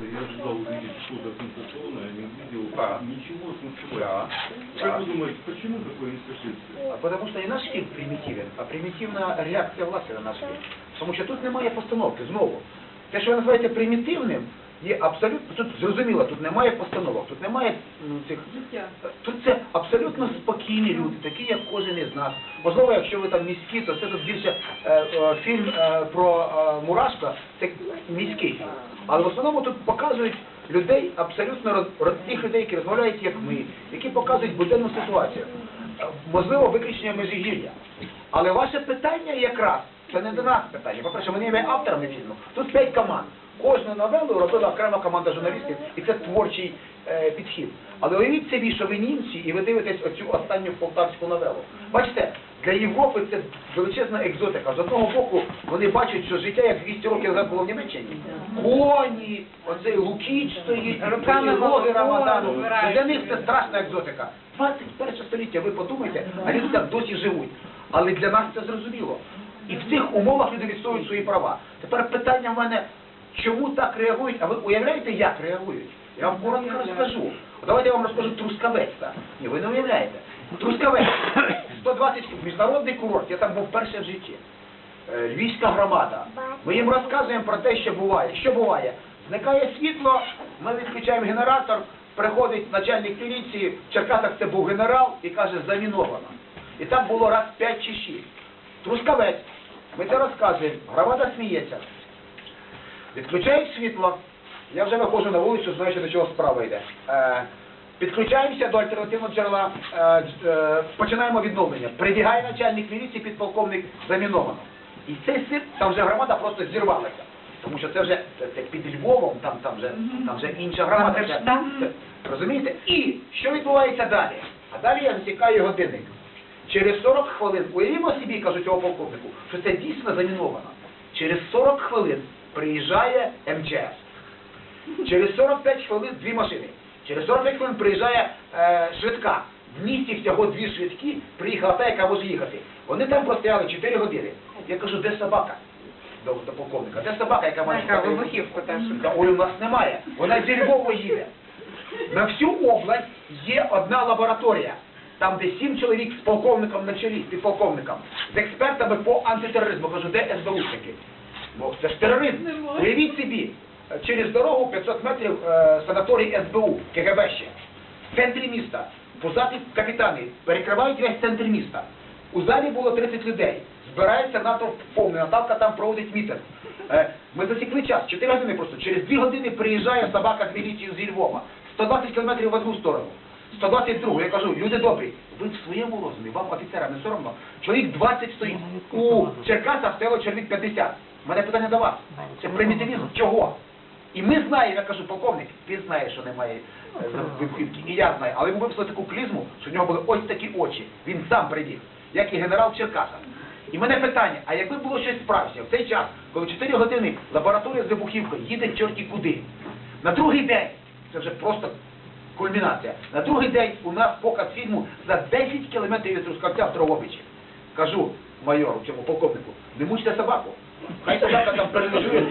Я ждал увидеть что-то сенсационное, не увидел Да. ничего сенсационного. Да. Как вы думаете, почему такое несоответствие? А Потому что не наш фільм примітивен, а примітивна реакція власти на наш фільм. Тому що тут немає постановки знову. Те, що ви називаєте примітивним, є абсолютно тут зрозуміло, тут немає постановок, тут немає ну, цих тут це абсолютно спокійні люди, такі як кожен із нас. Можливо, якщо ви там міські, то це тут більше е, е, фільм е, про е, Мурашка, це міський фільм. Але в основному тут показують людей абсолютно роз, роз, тих людей, які розмовляють як ми, які показують буденну ситуацію. Е, Можливо, виключення межигір'я. Але ваше питання якраз це не до нас питання. По-перше, вони є авторами фільму. Тут п'ять команд. Кожну новелу робила окрема команда журналістів, і це творчий е, підхід. Але уявіть собі, що ви німці, і ви дивитесь оцю останню полтавську новелу. Бачите, для Європи це величезна екзотика. З одного боку, вони бачать, що життя як 200 років назад було в Німеччині. Коні, оцей Лукіч стоїть, молоко Рамадану. Для них це страшна екзотика. 21 століття, ви подумайте, а люди там досі живуть. Але для нас це зрозуміло. І в цих умовах люди відстоюють свої права. Тепер питання в мене, чому так реагують? А ви уявляєте, як реагують? Я вам коротко розкажу. Давайте я вам розкажу Трускавець. Ні, ви не уявляєте. Трускавець, 120 міжнародний курорт, я там був перше в житті. Е, Львівська громада. Ми їм розказуємо про те, що буває. Що буває? Зникає світло, ми відключаємо генератор, приходить начальник міліції, в Черкасах це був генерал і каже, заміновано. І там було раз 5 чи 6. Трускавець. Ми це розказуємо, громада сміється. Відключають світло. Я вже виходжу на вулицю, знаю, що до чого справа йде. Е, підключаємося до альтернативного джерела, е, е, починаємо відновлення. Прибігає начальник міліції, підполковник заміновано. І цей сир, там вже громада просто зірвалася. Тому що це вже це, це під Львовом, там, там, вже, там вже інша громада. Це, це, розумієте? І що відбувається далі? А далі я засікаю годинник. Через 40 хвилин, уявімо собі, кажуть цього полковнику, що це дійсно заміновано. Через 40 хвилин приїжджає МЧС. Через 45 хвилин дві машини. Через 45 хвилин приїжджає е, швидка. В місті всього дві швидкі, приїхала та, яка може їхати. Вони там простояли 4 години. Я кажу, де собака? До, до полковника. Де собака, яка має шукати? вибухівку. Та ой, у нас немає. Вона зі Львова їде. На всю область є одна лабораторія, там де сім чоловік з полковником на чолі, з підполковником, з експертами по антитероризму. Кажу, де СБУшники? Бо це ж тероризм. Уявіть собі, через дорогу 500 метрів е, санаторій СБУ, КГБ ще. В центрі міста. Позаді капітани перекривають весь центр міста. У залі було 30 людей. Збирається натовп повний. Наталка там проводить мітинг. Е, Ми засікли час, 4 години просто. Через 2 години приїжджає собака з міліцією зі Львова. 120 кілометрів в одну сторону. 122. Я кажу, люди добрі, ви в своєму розумі, вам офіцерам не соромно. Чоловік 20 стоїть. У Черкасах стояло чоловік 50. У мене питання до вас. Це примітивізм. Чого? І ми знаємо, я кажу, полковник, він знає, що немає е, вибухівки, і я знаю, але йому виписали таку клізму, що в нього були ось такі очі. Він сам прибіг, як і генерал в Черкасах. І мене питання, а якби було щось справжнє, в цей час, коли 4 години лабораторія з вибухівкою їде чорті куди, на другий день, це вже просто кульмінація, на другий день у нас показ фільму за 10 кілометрів від Трускавця в Дрогобичі. Кажу майору, цьому полковнику, не мучте собаку. Хай собака там перележує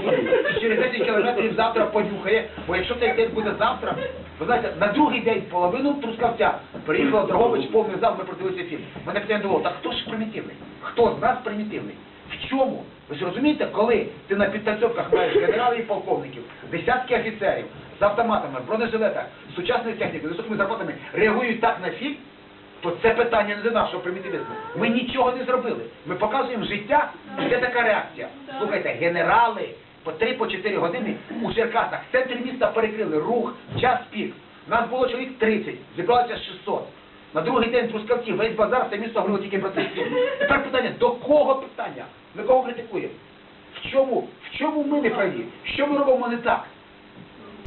і через 10 кілометрів завтра понюхає, бо якщо цей день буде завтра, ви знаєте, на другий день половину Трускавця приїхала Дрогобич, повний зал, ми продивилися фільм. Мене питання було, так хто ж примітивний? Хто з нас примітивний? В чому? Ви ж розумієте, коли ти на підтанцьовках маєш генералів і полковників, десятки офіцерів з автоматами, бронежилетах, сучасною технікою, високими зарплатами реагують так на фільм, то це питання не до нашого примітивізму. Ми нічого не зробили. Ми показуємо життя, це така реакція. Слухайте, генерали по 3-4 години у Черкасах, в центрі міста перекрили рух, час пік. Нас було чоловік 30, зібралося 600. На другий день трускавці, весь базар, все місто говорило тільки про це. Тепер питання, до кого питання? Ми кого критикуємо? В чому, в чому ми не праві? Що ми робимо не так?